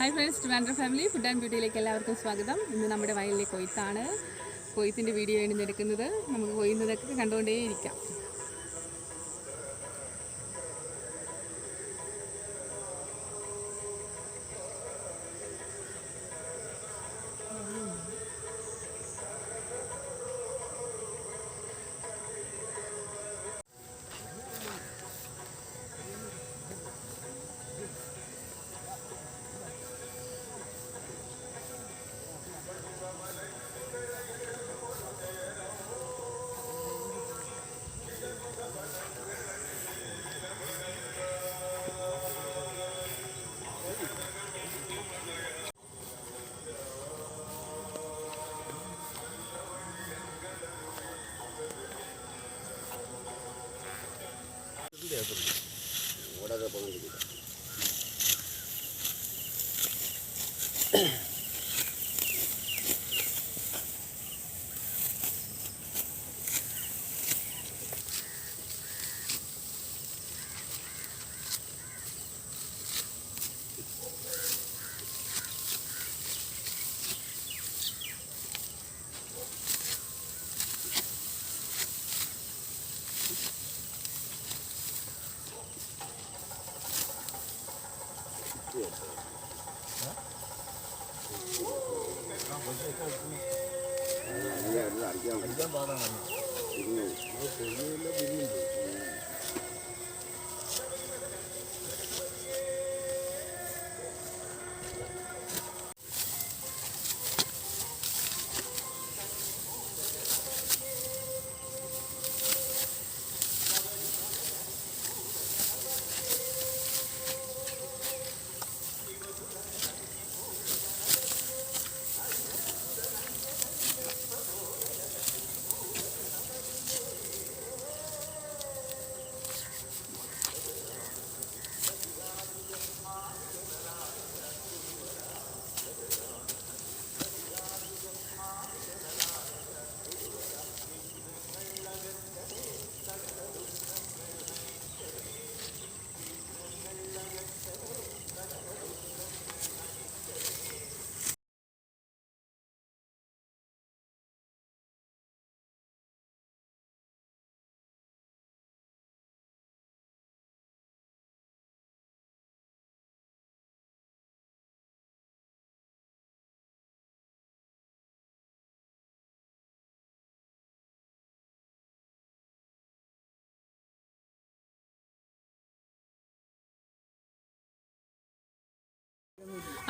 Hi friends Trivandrum family food and ബ്യൂട്ടിയിലേക്ക് എല്ലാവർക്കും സ്വാഗതം. ഇന്ന് നമ്മുടെ വയലിലെ കൊയ്ത്താണ്. കൊയ്ത്തിന്റെ വീഡിയോ ആണ് എടുക്കുന്നത്. നമുക്ക് കൊയ്യുന്നതൊക്കെ കണ്ടുകൊണ്ടേയിരിക്കാം. ஊடக பகுதிக்கு അടിക്കാൻ പാടാണ്.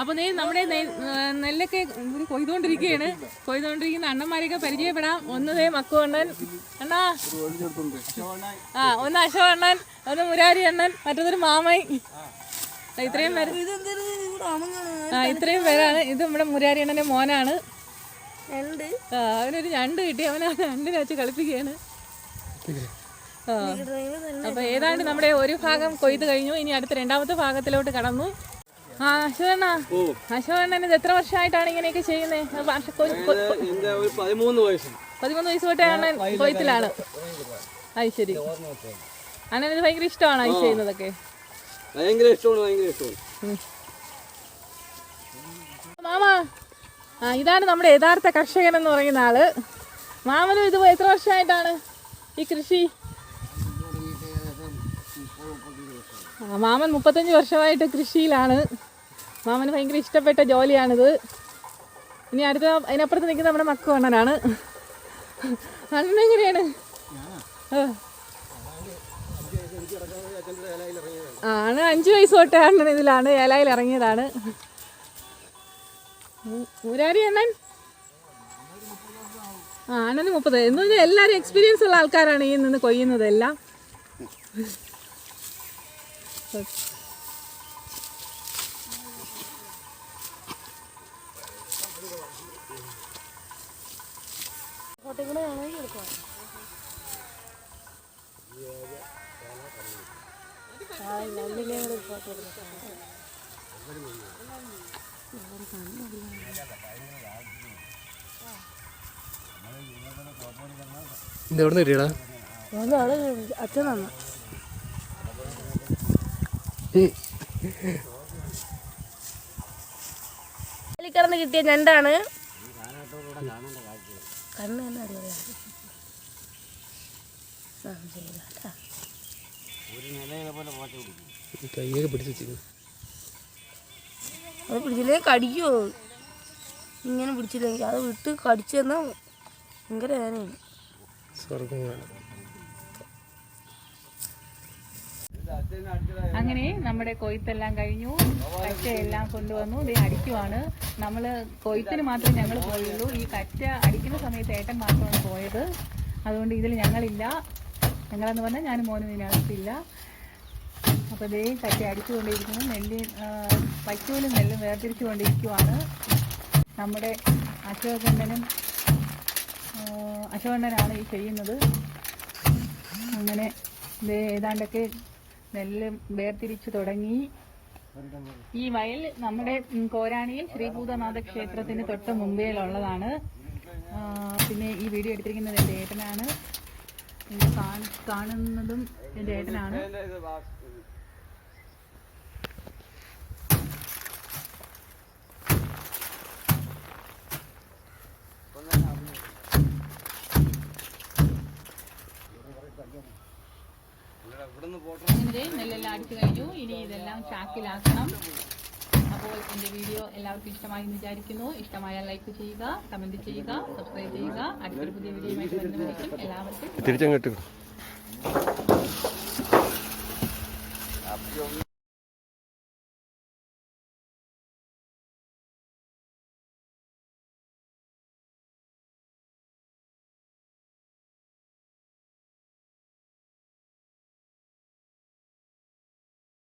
അപ്പോൾ നീ നമ്മുടെ നെല്ലൊക്കെ കൊയ്തുകൊണ്ടിരിക്കുകയാണ് കൊയ്തുകൊണ്ടിരിക്കുന്ന അണ്ണന്മാരെയൊക്കെ പരിചയപ്പെടാം. ഒന്ന് ദേ മക്കു അണ്ണൻ അണ്ണാ. ആ ഒന്ന് അശോ അണ്ണൻ ഒന്ന് മുരാരി അണ്ണൻ മറ്റൊരു മാമൈ ആ, ഇത്രയും പേര്. ആ ഇത്രയും പേരാണ്. ഇത് നമ്മുടെ മുരാരി അണ്ണന്റെ മോനാണ്. ആ അവനൊരു ഞണ്ട് കിട്ടി. അവൻ ആ ഞണ്ടിനെ വെച്ച് കളിപ്പിക്കുകയാണ്. ആ അപ്പൊ ഏതാണ്ട് നമ്മുടെ ഒരു ഭാഗം കൊയ്ത് കഴിഞ്ഞു. ഇനി അടുത്ത രണ്ടാമത്തെ ഭാഗത്തിലോട്ട് കടന്നു. അശോകണ്ണൻ ഇത് എത്ര വർഷമായിട്ടാണ് ഇങ്ങനെയൊക്കെ ചെയ്യുന്നത് പതിമൂന്ന് വയസ്സ്. പതിമൂന്ന് വയസ്സ് തൊട്ടേ അണ്ണൻ കൊയ്ത്തിലാണ് അത് ശരി. അണ്ണൻ ഇത് ഭയങ്കര ഇഷ്ടമാണ് ഈ ചെയ്യുന്നതൊക്കെ? ഭയങ്കര ഇഷ്ടമാണ് ഭയങ്കര ഇഷ്ടമാണ്. മാമാ ഇതാണ് നമ്മുടെ യഥാർത്ഥ കർഷകൻ എന്ന് പറയുന്ന ആൾ. മാമനും ഇത് എത്ര വർഷമായിട്ടാണ് ഈ കൃഷി? മാമൻ മുപ്പത്തഞ്ച് വർഷമായിട്ട് കൃഷിയിലാണ്. മാമന് ഭയങ്കര ഇഷ്ടപ്പെട്ട ജോലിയാണിത്. ഇനി അടുത്ത അതിനപ്പുറത്ത് നിൽക്കുന്ന നമ്മുടെ മക്കു അണ്ണനാണ്. അണ്ണൻ എങ്ങനെയാണ്? ആണ് അഞ്ച് വയസ്സ് തൊട്ട് അണ്ണൻ ഇതിലാണ് ഏലായിൽ ഇറങ്ങിയതാണ്. ഊരാരി അണ്ണൻ? ആ അണ്ണന് മുപ്പത്. എന്ന് പറഞ്ഞാൽ എല്ലാവരും എക്സ്പീരിയൻസ് ഉള്ള ആൾക്കാരാണ് ഈ നിന്ന് കൊയ്യുന്നത് എല്ലാം ഇത് എവിടെ നിന്ന് കിട്ടിയടാ അച്ഛനാണ് കിട്ടിയ ഞണ്ടാണ്. കണ്ണ് തന്നെ അടിപൊളിയാണ് സംശയമില്ല കേട്ടാ. കൈയൊക്കെ പിടിച്ച് വെച്ചിരുന്നു അത് പിടിച്ചില്ലെങ്കിൽ കടിക്കുമോ ഇങ്ങനെ പിടിച്ചില്ലെങ്കിൽ അത് വിട്ട് കടിച്ചു തന്നാൽ ഭയങ്കര വേദനയാണ്. സ്വർഗം അങ്ങനെ നമ്മുടെ കൊയ്ത്തെല്ലാം കഴിഞ്ഞു. കറ്റ എല്ലാം കൊണ്ടുവന്നു. ഇത് അടിക്കുവാണ്. നമ്മൾ കൊയ്ത്തിന് മാത്രമേ ഞങ്ങൾ പോയുള്ളൂ. ഈ കറ്റ അടിക്കുന്ന സമയത്ത് ഏട്ടൻ മാത്രമാണ് പോയത്. അതുകൊണ്ട് ഇതിൽ ഞങ്ങളില്ല. ഞങ്ങളെന്ന് പറഞ്ഞാൽ ഞാനും മോനും ഇതിനകത്തില്ല അപ്പോൾ ഇതേ കറ്റ അടിച്ചുകൊണ്ടിരിക്കുന്നു. നെല്ല് പച്ചൂലും നെല്ലും വേർതിരിച്ചുകൊണ്ടിരിക്കുവാണ്. നമ്മുടെ അശോകണ്ണനും അശോകണ്ണനാണ് ഈ ചെയ്യുന്നത്. അങ്ങനെ ഇത് ഏതാണ്ടൊക്കെ നെല്ല് വേർതിരിച്ചു തുടങ്ങി. ഈ വയൽ നമ്മുടെ കോരാണിയിൽ ശ്രീഭൂതനാഥ ക്ഷേത്രത്തിന് തൊട്ട് മുമ്പേലുള്ളതാണ്. പിന്നെ ഈ വീഡിയോ എടുത്തിരിക്കുന്നത് എന്റെ ഏട്ടനാണ്. കാണുന്നതും എന്റെ ഏട്ടനാണ്. നെല്ലെല്ലാം അടിച്ചു കഴിഞ്ഞു. ഇനി ഇതെല്ലാം ചാക്കിലാക്കണം. അപ്പോൾ എന്റെ വീഡിയോ എല്ലാവർക്കും ഇഷ്ടമായി എന്ന് വിചാരിക്കുന്നു. ഇഷ്ടമായ ലൈക്ക് ചെയ്യുക കമന്റ് ചെയ്യുക സബ്സ്ക്രൈബ് ചെയ്യുക. അടുത്തൊരു പുതിയ വീഡിയോ വരുന്നവരേക്കും എല്ലാവർക്കും തിരിച്ചങ്ങോട്ട്